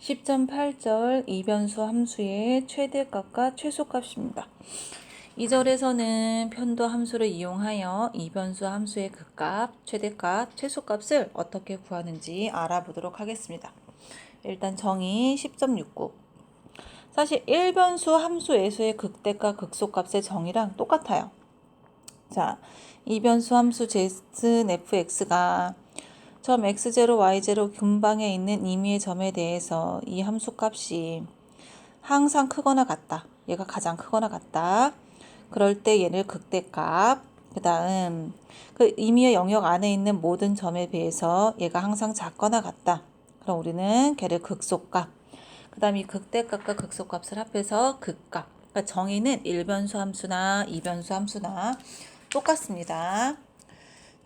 10.8절 이변수 함수의 최대값과 최소값입니다. 2절에서는 편도 함수를 이용하여 이변수 함수의 극값, 최대값, 최소값을 어떻게 구하는지 알아보도록 하겠습니다. 일단 정의 10.69 사실 1변수 함수에서의 극대값, 극소값의 정의랑 똑같아요. 자, 이변수 함수 z는 fx가 점 x0, y0 근방에 있는 임의의 점에 대해서 이 함수 값이 항상 크거나 같다. 얘가 가장 크거나 같다. 그럴 때 얘를 극대값, 그 다음 그 임의의 영역 안에 있는 모든 점에 비해서 얘가 항상 작거나 같다. 그럼 우리는 걔를 극소값, 그 다음 이 극대값과 극소값을 합해서 극값. 그러니까 정의는 1변수 함수나 2변수 함수나 똑같습니다.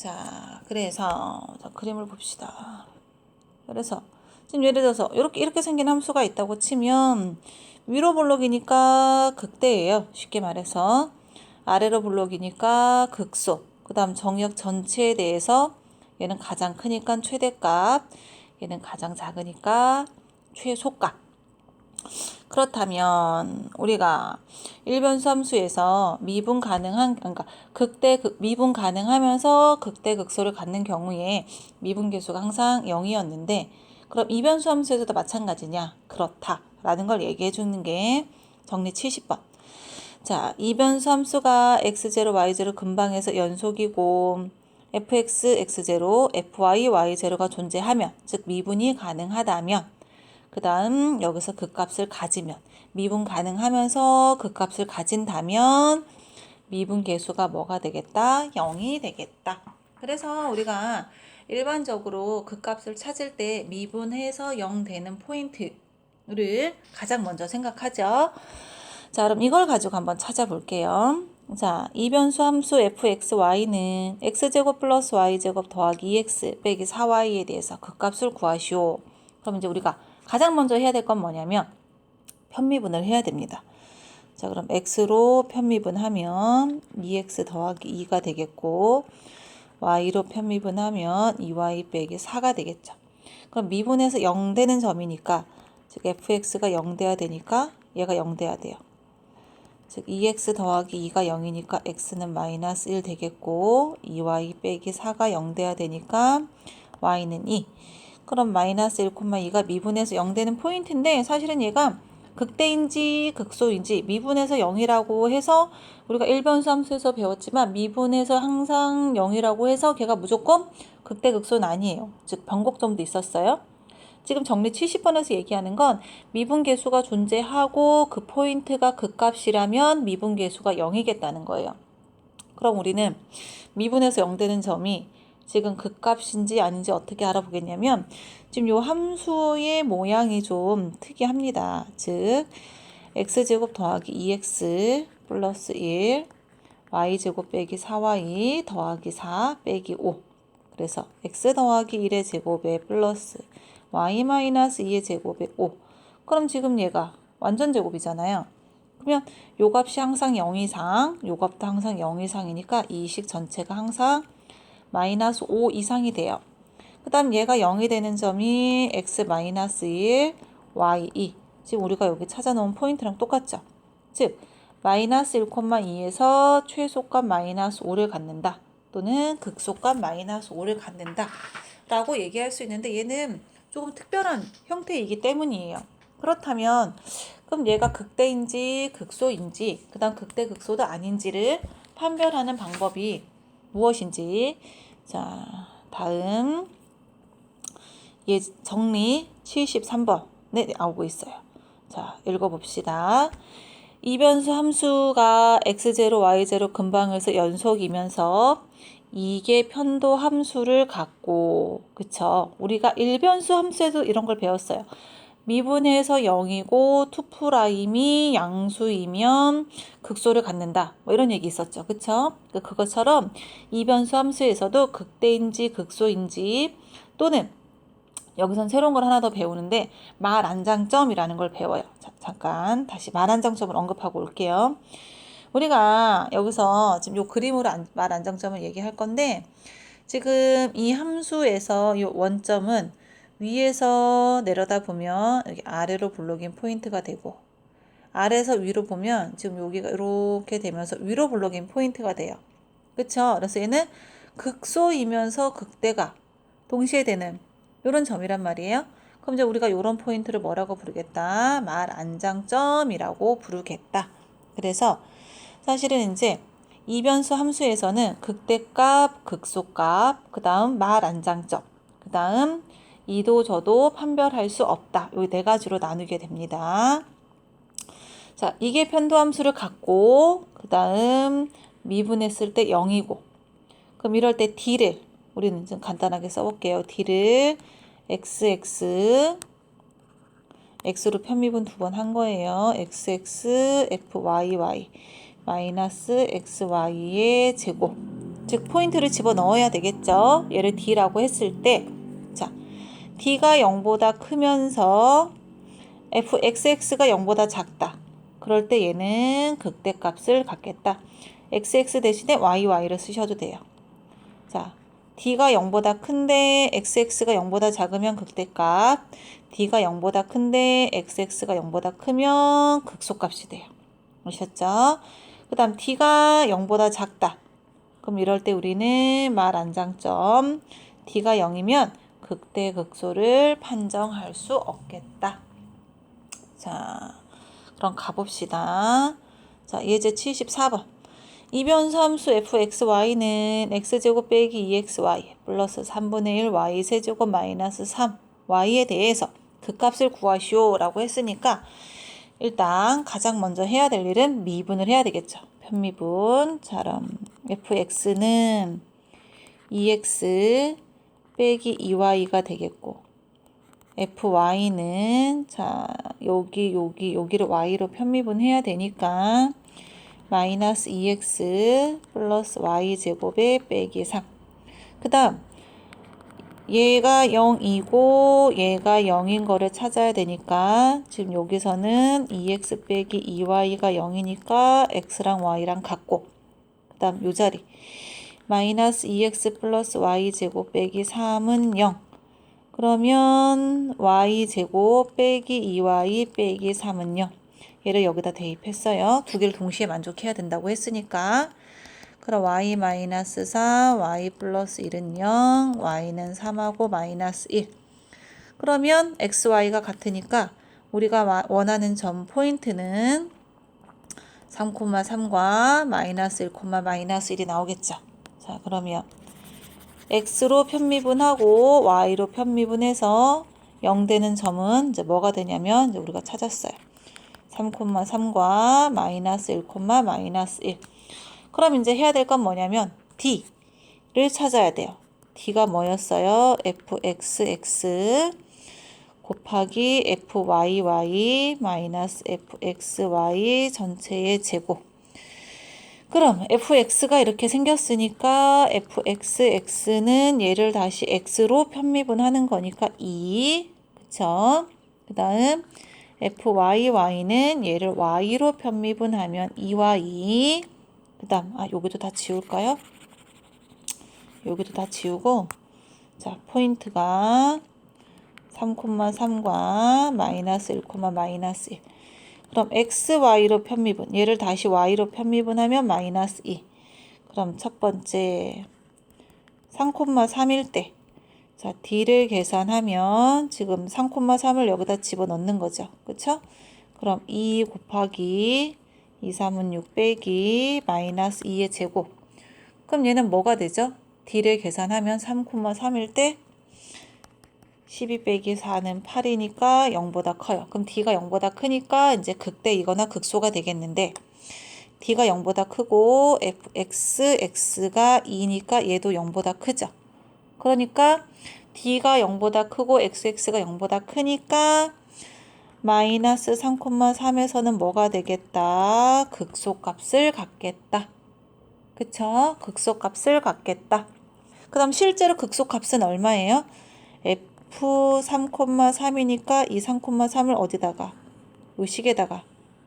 자, 그래서 자, 그림을 봅시다. 그래서 지금 예를 들어서 이렇게 이렇게 생긴 함수가 있다고 치면 위로 볼록이니까 극대예요. 쉽게 말해서 아래로 볼록이니까 극소. 그다음 정역 전체에 대해서 얘는 가장 크니까 최대값, 얘는 가장 작으니까 최소값. 그렇다면 우리가 일변수 함수에서 미분 가능한 그러니까 극대 극 미분 가능하면서 극대 극소를 갖는 경우에 미분 계수가 항상 0이었는데 그럼 이변수 함수에서도 마찬가지냐? 그렇다라는 걸 얘기해 주는 게 정리 70번. 자, 이변수 함수가 x0, y0 근방에서 연속이고 fx, x0, fy, y0가 존재하면 즉 미분이 가능하다면 그 다음 여기서 극값을 가지면 미분 가능하면서 극값을 가진다면 미분 계수가 뭐가 되겠다? 0이 되겠다. 그래서 우리가 일반적으로 극값을 찾을 때 미분해서 0 되는 포인트를 가장 먼저 생각하죠. 자, 그럼 이걸 가지고 한번 찾아볼게요. 자, 이 변수 함수 fxy는 x제곱 플러스 y제곱 더하기 2x 빼기 4y에 대해서 극값을 구하시오. 그럼 이제 우리가 가장 먼저 해야 될 건 뭐냐면 편미분을 해야 됩니다. 자, 그럼 x로 편미분하면 2x 더하기 2가 되겠고 y로 편미분하면 2y 빼기 4가 되겠죠. 그럼 미분에서 0 되는 점이니까 즉 fx가 0 돼야 되니까 얘가 0 돼야 돼요. 즉 2x 더하기 2가 0이니까 x는 마이너스 1 되겠고 2y 빼기 4가 0 돼야 되니까 y는 2. 그럼 마이너스 1,2가 미분에서 0 되는 포인트인데 사실은 얘가 극대인지 극소인지 미분에서 0이라고 해서 우리가 1변수 함수에서 배웠지만 미분에서 항상 0이라고 해서 걔가 무조건 극대 극소는 아니에요. 즉 변곡점도 있었어요. 지금 정리 70번에서 얘기하는 건 미분 계수가 존재하고 그 포인트가 극값이라면 미분 계수가 0이겠다는 거예요. 그럼 우리는 미분에서 0 되는 점이 지금 극값인지 아닌지 어떻게 알아보겠냐면 지금 요 함수의 모양이 좀 특이합니다. 즉 x제곱 더하기 2x 플러스 1 y제곱 빼기 4y 더하기 4 빼기 5 그래서 x 더하기 1의 제곱에 플러스 y 마이너스 2의 제곱에 5 그럼 지금 얘가 완전 제곱이잖아요. 그러면 요 값이 항상 0 이상, 요 값도 항상 0 이상이니까 이 식 전체가 항상 마이너스 5 이상이 돼요. 그 다음 얘가 0이 되는 점이 x 마이너스 1, y 2. 지금 우리가 여기 찾아놓은 포인트랑 똑같죠? 즉, 마이너스 1,2에서 최소값 마이너스 5를 갖는다. 또는 극소값 마이너스 5를 갖는다. 라고 얘기할 수 있는데 얘는 조금 특별한 형태이기 때문이에요. 그렇다면 그럼 얘가 극대인지 극소인지 그 다음 극대 극소도 아닌지를 판별하는 방법이 무엇인지 자 다음 예 정리 73번에 나오고 있어요. 자 읽어봅시다. 이 변수 함수가 x0, y0 근방에서 연속이면서 이게 편도 함수를 갖고 그쵸? 우리가 일변수 함수에서 이런 걸 배웠어요. 미분해서 0이고 투프라임이 양수이면 극소를 갖는다. 뭐 이런 얘기 있었죠. 그쵸? 그러니까 그것처럼 이변수 함수에서도 극대인지 극소인지 또는 여기선 새로운 걸 하나 더 배우는데 말 안장점이라는 걸 배워요. 자, 잠깐 다시 말 안장점을 언급하고 올게요. 우리가 여기서 지금 요 그림으로 말안장점을 얘기할 건데 지금 이 함수에서 이 원점은 위에서 내려다 보면 여기 아래로 블록인 포인트가 되고 아래에서 위로 보면 지금 여기가 이렇게 되면서 위로 블록인 포인트가 돼요. 그쵸? 그래서 얘는 극소이면서 극대가 동시에 되는 이런 점이란 말이에요. 그럼 이제 우리가 이런 포인트를 뭐라고 부르겠다? 말 안장점이라고 부르겠다. 그래서 사실은 이제 이변수 함수에서는 극대값, 극소값, 그 다음 말 안장점, 그 다음 이도 저도 판별할 수 없다. 이네 가지로 나누게 됩니다. 자, 이게 편도함수를 갖고 그 다음 미분했을 때 0이고 그럼 이럴 때 d를 우리는 좀 간단하게 써볼게요. d를 xx x로 편미분 두 번 한 거예요. xx fyy 마이너스 xy의 제곱 즉 포인트를 집어 넣어야 되겠죠. 얘를 d라고 했을 때 자, d가 0보다 크면서 fxx가 0보다 작다. 그럴 때 얘는 극대값을 갖겠다. xx 대신에yy를 쓰셔도 돼요. 자, d가 0보다 큰데 xx가 0보다 작으면 극대값, d가 0보다 큰데 xx가 0보다 크면 극소값이 돼요. 아셨죠? 그 다음 d가 0보다 작다. 그럼 이럴 때 우리는 말 안장점 d가 0이면 극대 극소를 판정할 수 없겠다. 자, 그럼 가봅시다. 자, 예제 74번. 이변수 함수 fxy는 x제곱 빼기 2xy 플러스 3분의 1 y 세제곱 마이너스 3 y에 대해서 그 값을 구하시오 라고 했으니까 일단 가장 먼저 해야 될 일은 미분을 해야 되겠죠. 편미분처럼 fx는 2x 빼기 2y가 되겠고 fy는 자 여기 여기 여기를 y로 편미분 해야 되니까 마이너스 2x 플러스 y 제곱에 빼기 3. 그 다음 얘가 0이고 얘가 0인 거를 찾아야 되니까 지금 여기서는 2x 빼기 2y가 0이니까 x랑 y랑 같고 그 다음 요 자리 마이너스 2x 플러스 y 제곱 빼기 3은 0 그러면 y 제곱 빼기 2y 빼기 3은 0 얘를 여기다 대입했어요. 두 개를 동시에 만족해야 된다고 했으니까 그럼 y 마이너스 4, y 플러스 1은 0, y는 3하고 마이너스 1 그러면 xy가 같으니까 우리가 원하는 점 포인트는 3,3과 마이너스 1, 마이너스 1이 나오겠죠. 자 그러면 x로 편미분하고 y로 편미분해서 0 되는 점은 이제 뭐가 되냐면 이제 우리가 찾았어요. 3,3과 마이너스 1, 마이너스 1. 그럼 이제 해야 될 건 뭐냐면 d를 찾아야 돼요. d가 뭐였어요? fxx 곱하기 fyy 마이너스 fxy 전체의 제곱. 그럼 fx가 이렇게 생겼으니까 fxx는 얘를 다시 x로 편미분하는 거니까 2. 그쵸? 그 다음 fyy는 얘를 y로 편미분하면 2와 2. 그 다음, 아, 여기도 다 지울까요? 여기도 다 지우고, 자, 포인트가 3,3과 마이너스 1, 마이너스 1. 그럼 xy로 편미분. 얘를 다시 y로 편미분하면 마이너스 2. 그럼 첫 번째 3,3일 때 자, D를 계산하면 지금 3,3을 여기다 집어넣는 거죠. 그쵸? 그럼 2 곱하기 2, 3은 6 빼기 마이너스 2의 제곱. 그럼 얘는 뭐가 되죠? D를 계산하면 3,3일 때 12 빼기 4는 8이니까 0보다 커요. 그럼 D가 0보다 크니까 이제 극대이거나 극소가 되겠는데 D가 0보다 크고 fx, x가 2니까 얘도 0보다 크죠. 그러니까 d가 0보다 크고 xx가 0보다 크니까 마이너스 3,3에서는 뭐가 되겠다? 극소값을 갖겠다. 그쵸? 극소값을 갖겠다. 그 다음 실제로 극소값은 얼마예요? f 3,3이니까 이 3,3을 어디다가? 요 식에다가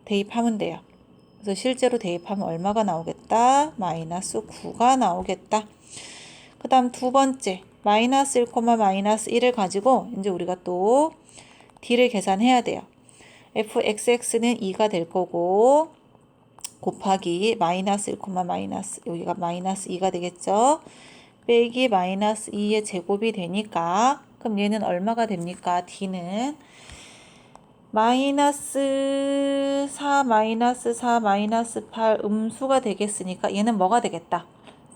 대입하면 돼요. 그래서 실제로 대입하면 얼마가 나오겠다? 마이너스 9가 나오겠다. 그 다음 두 번째 마이너스 1, 마이너스 1을 가지고 이제 우리가 또 d를 계산해야 돼요. fxx는 2가 될 거고 곱하기 마이너스 1, 마이너스 여기가 마이너스 2가 되겠죠. 빼기 마이너스 2의 제곱이 되니까 그럼 얘는 얼마가 됩니까? d는 마이너스 4 마이너스 4 마이너스 8 음수가 되겠으니까 얘는 뭐가 되겠다?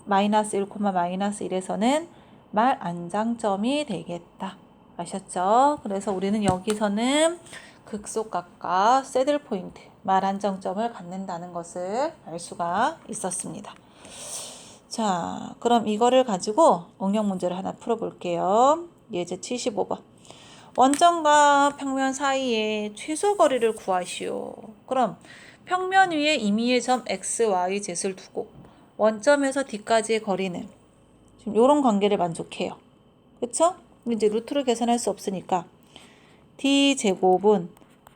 마이너스 1, 마이너스 1에서는 말 안장점이 되겠다. 아셨죠? 그래서 우리는 여기서는 극소각과 새들 포인트, 말 안정점을 갖는다는 것을 알 수가 있었습니다. 자, 그럼 이거를 가지고 응용 문제를 하나 풀어볼게요. 예제 75번. 원점과 평면 사이의 최소 거리를 구하시오. 그럼 평면 위에 임의의 점 x, y 젯을 두고 원점에서 d까지의 거리는 지금 이런 관계를 만족해요. 그쵸? 이제 루트를 계산할 수 없으니까 d 제곱은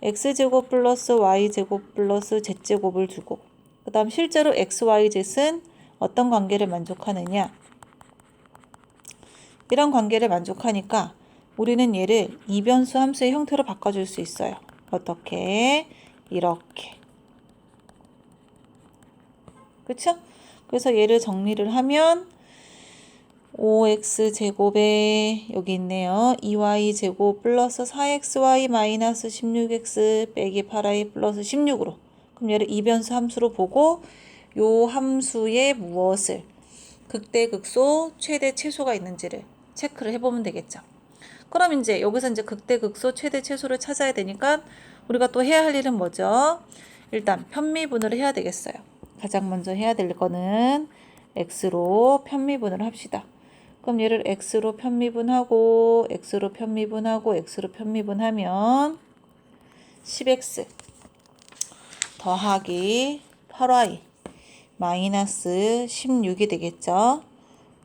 x 제곱 플러스 y 제곱 플러스 z 제곱을 두고 그 다음 실제로 x, y, z은 어떤 관계를 만족하느냐 이런 관계를 만족하니까 우리는 얘를 이변수 함수의 형태로 바꿔줄 수 있어요. 어떻게? 이렇게. 그쵸? 그래서 얘를 정리를 하면 5x 제곱에 여기 있네요. 2y 제곱 플러스 4xy 마이너스 16x 빼기 8y 플러스 16으로 그럼 얘를 이변수 함수로 보고 요 함수에 무엇을 극대 극소 최대 최소가 있는지를 체크를 해보면 되겠죠. 그럼 이제 여기서 이제 극대 극소 최대 최소를 찾아야 되니까 우리가 또 해야 할 일은 뭐죠? 일단 편미분을 해야 되겠어요. 가장 먼저 해야 될 거는 x로 편미분을 합시다. 그럼 얘를 x로 편미분하고 x로 편미분하고 x로 편미분하면 10x 더하기 8y 마이너스 16이 되겠죠.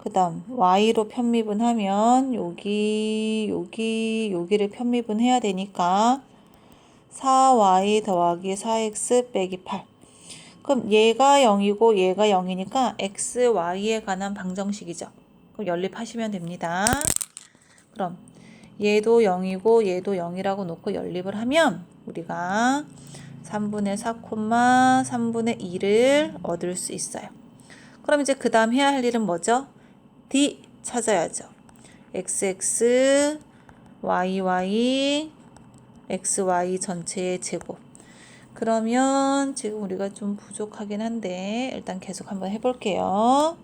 그 다음 y로 편미분 하면 여기 여기 여기를 편미분 해야 되니까 4y 더하기 4x 빼기 8 그럼 얘가 0이고 얘가 0이니까 x, y에 관한 방정식이죠. 그럼 연립하시면 됩니다. 그럼 얘도 0이고 얘도 0이라고 놓고 연립을 하면 우리가 3분의 4, 3분의 2를 얻을 수 있어요. 그럼 이제 그 다음 해야 할 일은 뭐죠? D 찾아야죠. xx, yy, xy 전체의 제곱. 그러면 지금 우리가 좀 부족하긴 한데 일단 계속 한번 해볼게요.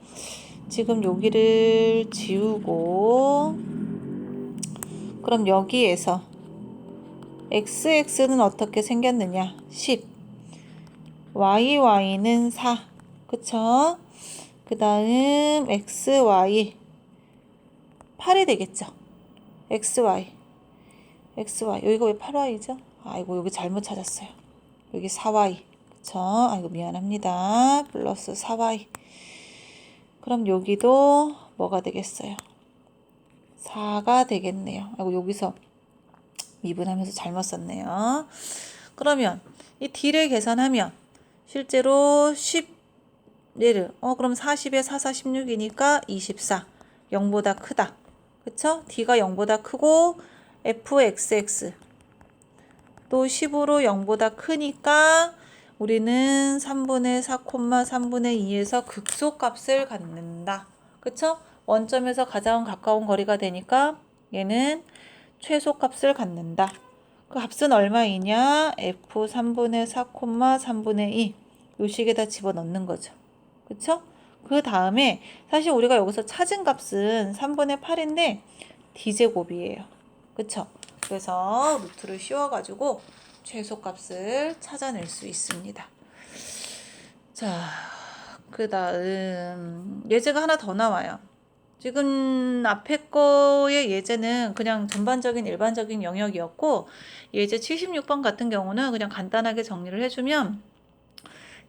지금 여기를 지우고 그럼 여기에서 xx는 어떻게 생겼느냐? 10 yy,는 4 그쵸? 그 다음 xy 8이 되겠죠? xy xy 여기가 왜 8y죠? 아이고 여기 잘못 찾았어요. 여기 4y 그쵸? 아이고 미안합니다. 플러스 4y 그럼 여기도 뭐가 되겠어요? 4가 되겠네요. 아이고 여기서 미분하면서 잘못 썼네요. 그러면 이 d를 계산하면 실제로 10 얘를 어 그럼 40에 4, 4, 16이니까 24 0보다 크다. 그쵸? d가 0보다 크고 fxx 또 10으로 0보다 크니까 우리는 3분의 4, 3분의 2에서 극소값을 갖는다. 그쵸? 원점에서 가장 가까운 거리가 되니까 얘는 최소값을 갖는다. 그 값은 얼마이냐? f 3분의 4, 3분의 2. 요 식에다 집어넣는 거죠. 그쵸? 그 다음에 사실 우리가 여기서 찾은 값은 3분의 8인데 d제곱이에요. 그쵸? 그래서 루트를 씌워가지고 최소값을 찾아낼 수 있습니다. 자, 그 다음 예제가 하나 더 나와요. 지금 앞에 거의 예제는 그냥 전반적인 일반적인 영역이었고 예제 76번 같은 경우는 그냥 간단하게 정리를 해주면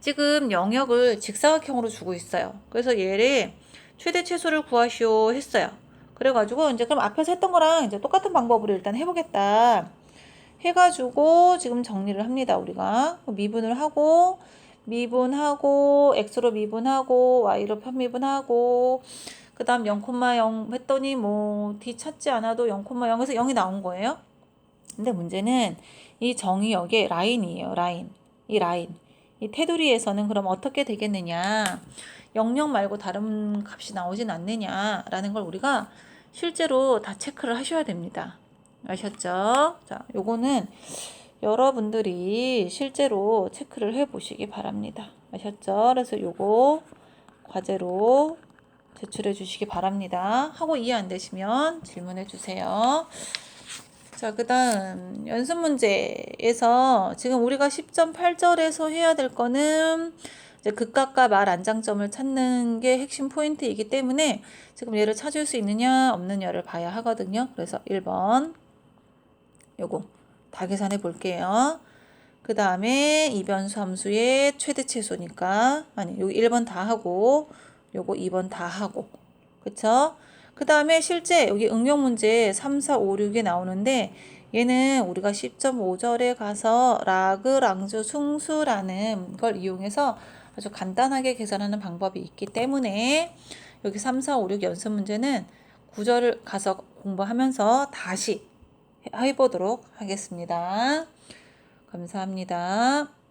지금 영역을 직사각형으로 주고 있어요. 그래서 얘를 최대 최소를 구하시오 했어요. 그래가지고 이제 그럼 앞에서 했던 거랑 이제 똑같은 방법으로 일단 해보겠다. 해가지고 지금 정리를 합니다. 우리가 미분을 하고 미분하고 x로 미분하고 y로 편미분하고 그 다음 0,0 했더니 뭐 D 찾지 않아도 0,0에서 0이 나온 거예요. 근데 문제는 이 정의 여기에 라인이에요. 라인. 이 라인. 이 테두리에서는 그럼 어떻게 되겠느냐. 00 말고 다른 값이 나오진 않느냐라는 걸 우리가 실제로 다 체크를 하셔야 됩니다. 아셨죠? 자, 요거는 여러분들이 실제로 체크를 해 보시기 바랍니다. 아셨죠? 그래서 요거 과제로 제출해 주시기 바랍니다. 하고 이해 안 되시면 질문해 주세요. 자, 그 다음, 연습 문제에서 지금 우리가 10.8절에서 해야 될 거는 이제 극각과 말 안장점을 찾는 게 핵심 포인트이기 때문에 지금 얘를 찾을 수 있느냐, 없느냐를 봐야 하거든요. 그래서 1번, 요거 다 계산해 볼게요. 그 다음에 이변수 함수의 최대 최소니까, 아니, 여기 1번 다 하고, 요거 2번 다 하고, 그쵸? 그 다음에 실제 여기 응용 문제 3, 4, 5, 6에 나오는데 얘는 우리가 10.5절에 가서 라그랑주 승수라는 걸 이용해서 아주 간단하게 계산하는 방법이 있기 때문에 여기 3, 4, 5, 6 연습 문제는 구절을 가서 공부하면서 다시 해보도록 하겠습니다. 감사합니다.